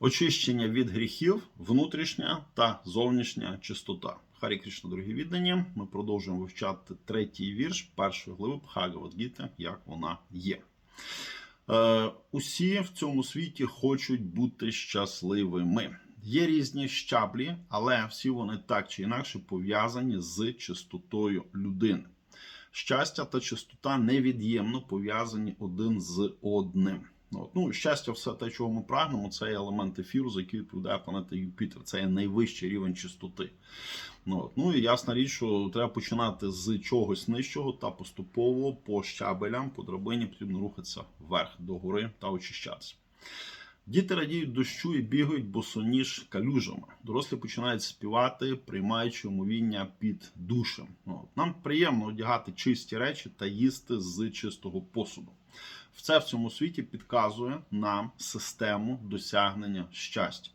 Очищення від гріхів, внутрішня та зовнішня чистота. Харі Кришна, дорогі віддані. Ми продовжуємо вивчати третій вірш першої глави Бхагавадгіти, як вона є. Е, усі в цьому світі хочуть бути щасливими. Є різні щаблі, але всі вони так чи інакше пов'язані з чистотою людини. Щастя та чистота невід'ємно пов'язані один з одним. От. Ну, щастя, все те, чого ми прагнемо, це елемент ефіру, за який відповідає планета Юпітер. Це є найвищий рівень чистоти. Ну, ну і ясна річ, що треба починати з чогось нижчого та поступово по щабелям, по драбині потрібно рухатися вверх до гори та очищатися. Діти радіють дощу і бігають босоніж калюжами. Дорослі починають співати, приймаючи умовіння під душем. Ну. Нам приємно одягати чисті речі та їсти з чистого посуду. Все в цьому світі підказує нам систему досягнення щастя.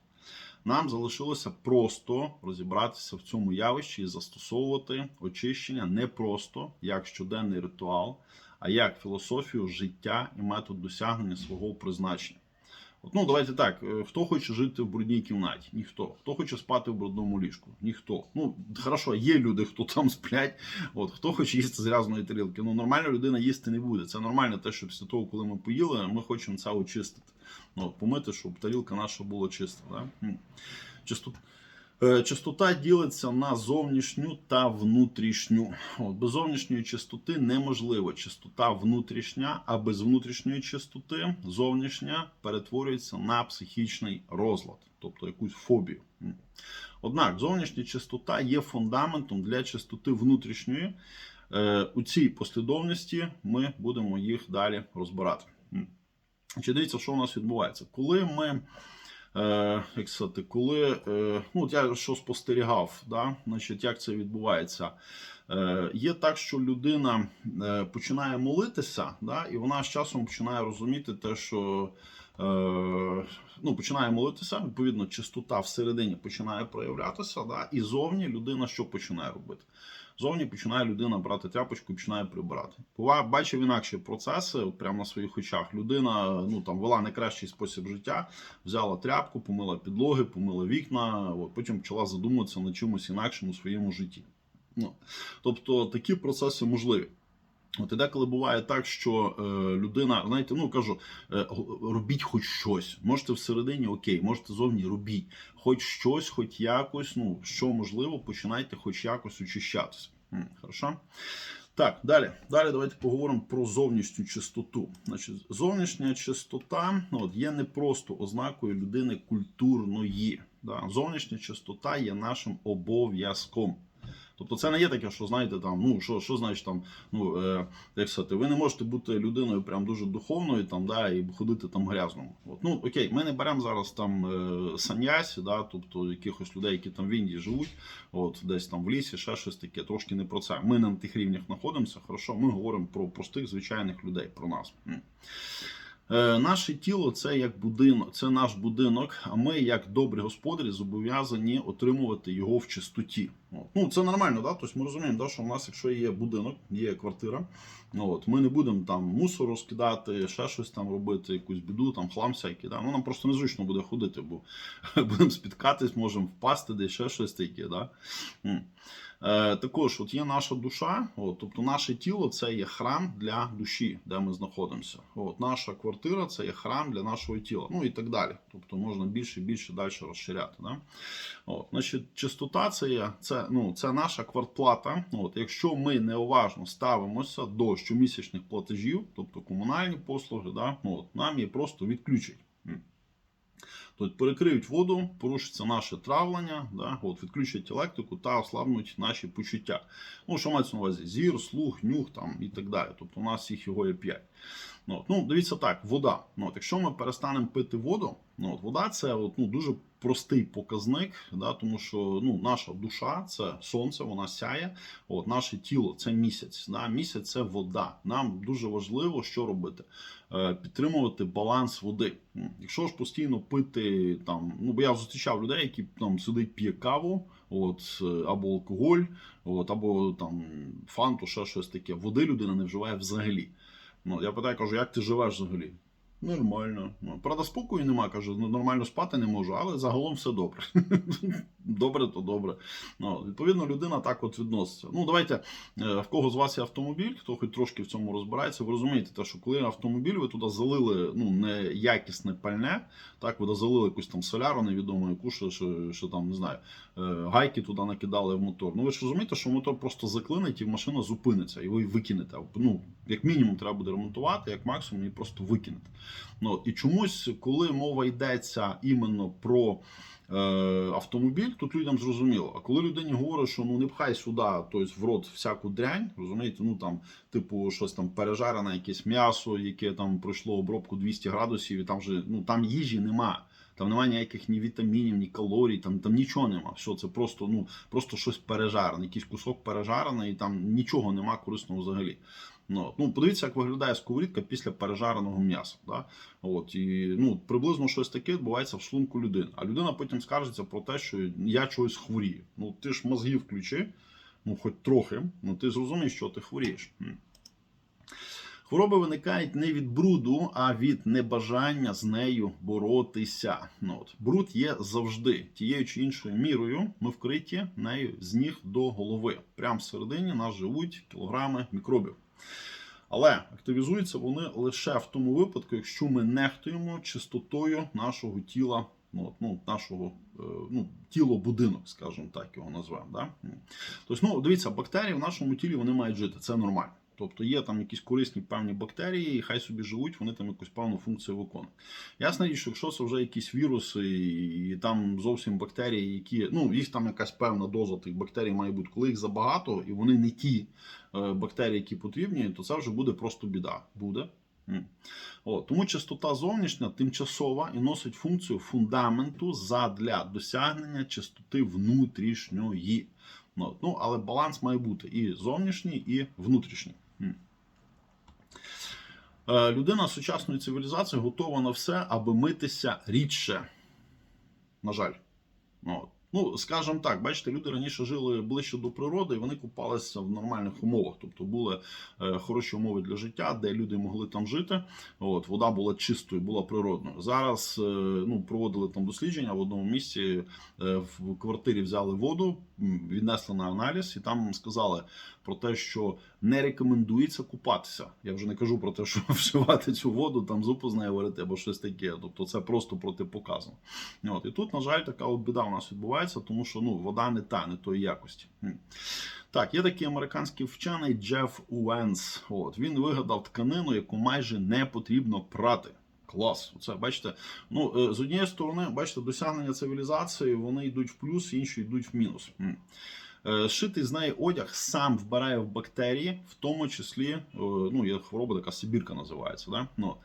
Нам залишилося просто розібратися в цьому явищі і застосовувати очищення не просто як щоденний ритуал, а як філософію життя і метод досягнення свого призначення. Ну, давайте так. е, Хто хоче жити в брудній кімнаті? Ніхто. Хто хоче спати в брудному ліжку? Ніхто. Ну, хорошо, є люди, хто там сплять. От, хто хоче їсти з грязної тарілки. Ну, нормальна людина їсти не буде. Це нормально те, що після того, коли ми поїли, ми хочемо це очистити. Ну, от, помити, щоб тарілка наша була чиста. Да? М. Е, ділиться на зовнішню та внутрішню. От, без зовнішньої чистоти неможливо. Чистота внутрішня, а без внутрішньої чистоти зовнішня перетворюється на психічний розлад, тобто якусь фобію. Однак зовнішня чистота є фундаментом для чистоти внутрішньої. Е, У цій послідовності ми будемо їх далі розбирати. Чи дивіться, що у нас відбувається? Коли ми Е, як сказати, коли е, ну, я що спостерігав, да? значить, як це відбувається? Е, є так, що людина е, починає молитися, да? і вона з часом починає розуміти те, що е, ну, починає молитися, відповідно, чистота всередині починає проявлятися, да? і зовні людина що починає робити? Зовні починає людина брати тряпочку і починає прибирати. Бачив інакші процеси, прямо на своїх очах. Людина ну там вела найкращий спосіб життя, взяла тряпку, помила підлоги, помила вікна, от, потім почала задумуватися над чимось інакшим у своєму житті. Ну, тобто такі процеси можливі. От і деколи буває так, що е, людина, знаєте, ну кажу, е, робіть хоч щось. Можете всередині окей, можете зовні робіть. Хоч щось, хоч якось, ну що можливо, починайте хоч якось очищатися. М, Хорошо? Так, далі. Далі давайте поговоримо про зовнішню чистоту. Значить, зовнішня чистота ну, от, є не просто ознакою людини культурної. Да? Зовнішня чистота є нашим обов'язком. Тобто це не є таке, що знаєте, там, ну що, що значить там, ну е, як сказати, ви не можете бути людиною прям дуже духовною там, да, і ходити там грязному. От, ну окей, ми не беремо зараз там е, саньясі, да, тобто якихось людей, які там в Індії живуть, от десь там в лісі, ще щось таке, трошки не про це. Ми на тих рівнях знаходимося. Хорошо, ми говоримо про простих звичайних людей, про нас. Е, Наше тіло це як будинок, це наш будинок. А ми, як добрі господарі, зобов'язані отримувати його в чистоті. Ну це нормально, да? Тобто ми розуміємо, да, що в нас, якщо є будинок, є квартира, ну, от, ми не будемо там мусор розкидати, ще щось там робити, якусь біду, там хлам всякий. Да? Ну нам просто незручно буде ходити, бо будемо спіткатись, можемо впасти, десь ще щось таке. Да? Е, також от є наша душа, от, тобто наше тіло це є храм для душі, де ми знаходимося. От, наша квартира це є храм для нашого тіла, ну і так далі. Тобто можна більше і більше далі розширяти. Да? От, значить, чистота це є це, ну, це наша квартплата. От, якщо ми неуважно ставимося до щомісячних платежів, тобто комунальні послуги, да, от, нам її просто відключать. Тобто перекриють воду, порушиться наше травлення, да, от, відключать електрику та ослабнуть наші почуття. Ну, що мається на увазі? Зір, слух, нюх там, і так далі. Тобто у нас їх його є 5. Ну, от, ну, дивіться так, вода. Ну, от, якщо ми перестанемо пити воду, ну, от, вода це от, ну, дуже простий показник, да, тому що ну, наша душа це сонце, вона сяє. От, наше тіло це місяць. Да, місяць це вода. Нам дуже важливо, що робити. Е, підтримувати баланс води. Якщо ж постійно пити там, ну бо я зустрічав людей, які там сидить, п'є каву, от е, або алкоголь, от, або там фанту, ще щось таке. Води людина не вживає взагалі. Ну, я питаю, кажу, як ти живеш взагалі? Нормально. Правда, спокою нема, кажу, ну, нормально спати не можу, але загалом все добре. добре, то добре. Ну, відповідно, людина так от відноситься. Ну, давайте, е, в кого з вас є автомобіль, хто хоч трошки в цьому розбирається, ви розумієте, те, що коли автомобіль, ви туди залили ну, неякісне пальне, так, ви залили якусь там соляру, невідомо яку, що, що, що там, не знаю, е, гайки туди накидали в мотор. Ну ви ж розумієте, що мотор просто заклинить і машина зупиниться, і ви викинете. Ну, як мінімум, треба буде ремонтувати, як максимум, її просто викинете. Ну, і чомусь, коли мова йдеться іменно про е, автомобіль, тут людям зрозуміло. А коли людині говорять, що ну не пхай сюди, тобто в рот всяку дрянь, розумієте, ну там, типу, щось там пережарене, якесь м'ясо, яке там пройшло обробку 200 градусів, і там вже ну там їжі нема. Там немає ніяких ні вітамінів, ні калорій, там, там нічого нема. Все, це просто, ну, просто щось пережарене, якийсь кусок пережарений, і там нічого нема корисного взагалі. Ну, ну, подивіться, як виглядає сковорідка після пережареного м'яса. Да? От, і, ну, приблизно щось таке відбувається в шлунку людини. А людина потім скаржиться про те, що я чогось хворію. Ну, ти ж мозги включи, ну, хоч трохи, ну ти зрозумієш, що ти хворієш. Хвороби виникають не від бруду, а від небажання з нею боротися. Ну, от. Бруд є завжди тією чи іншою мірою. Ми вкриті нею з ніг до голови. Прямо всередині нас живуть кілограми мікробів. Але активізуються вони лише в тому випадку, якщо ми нехтуємо чистотою нашого тіла, ну, ну нашого е, ну, тіло будинок, скажімо так, його назвемо. Да? Тобто, ну, дивіться, бактерії в нашому тілі вони мають жити, це нормально. Тобто є там якісь корисні певні бактерії, і хай собі живуть, вони там якусь певну функцію виконують. Ясна річ, що якщо це вже якісь віруси, і, там зовсім бактерії, які ну їх там якась певна доза тих бактерій має бути, коли їх забагато, і вони не ті е, бактерії, які потрібні, то це вже буде просто біда. Буде. О, тому чистота зовнішня тимчасова і носить функцію фундаменту задля досягнення чистоти внутрішньої. Ну, ну, але баланс має бути і зовнішній, і внутрішній. Е, Людина сучасної цивілізації готова на все, аби митися рідше. На жаль. От. Ну, скажімо так, бачите, люди раніше жили ближче до природи, і вони купалися в нормальних умовах. Тобто були е, хороші умови для життя, де люди могли там жити. От, вода була чистою, була природною. Зараз е, ну, проводили там дослідження в одному місці е, в квартирі взяли воду, віднесли на аналіз, і там сказали про те, що не рекомендується купатися. Я вже не кажу про те, що вживати цю воду, там зупу з нею варити або щось таке. Тобто це просто протипоказано. От. І тут, на жаль, така от біда у нас відбувається, тому що ну, вода не та, не тої якості. Так, є такий американський вчений Джеф Уенс. От, він вигадав тканину, яку майже не потрібно прати. Клас, це бачите. Ну е, з однієї сторони, бачите, досягнення цивілізації вони йдуть в плюс, інші йдуть в мінус. Е, Шитий з неї одяг сам вбирає в бактерії, в тому числі е, ну, є хвороба, така Сибірка називається. Да? Ну,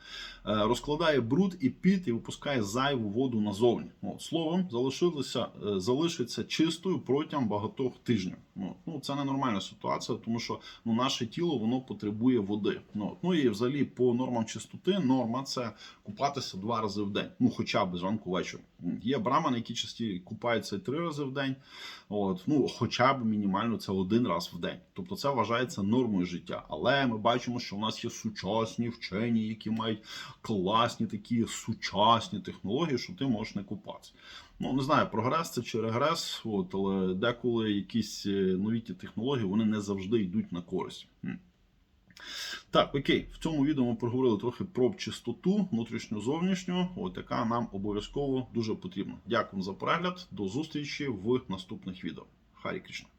е, розкладає бруд і піт і випускає зайву воду назовні. От, словом, залишилося, залишиться чистою протягом багатьох тижнів. Ну, ну, це ненормальна ситуація, тому що ну, наше тіло воно потребує води. Ну, ну і взагалі по нормам чистоти норма це купатися два рази в день, ну хоча б зранку вечора. Є брамани, які часті купаються три рази в день. От, ну, хоча б мінімально це один раз в день. Тобто це вважається нормою життя. Але ми бачимо, що в нас є сучасні вчені, які мають класні такі сучасні технології, що ти можеш не купатися. Ну, не знаю, прогрес це чи регрес, от, але деколи якісь е, новітні технології вони не завжди йдуть на користь. Так, окей, в цьому відео ми проговорили трохи про чистоту внутрішню зовнішню, от яка нам обов'язково дуже потрібна. Дякую за перегляд. До зустрічі в наступних відео. Харі Кришна.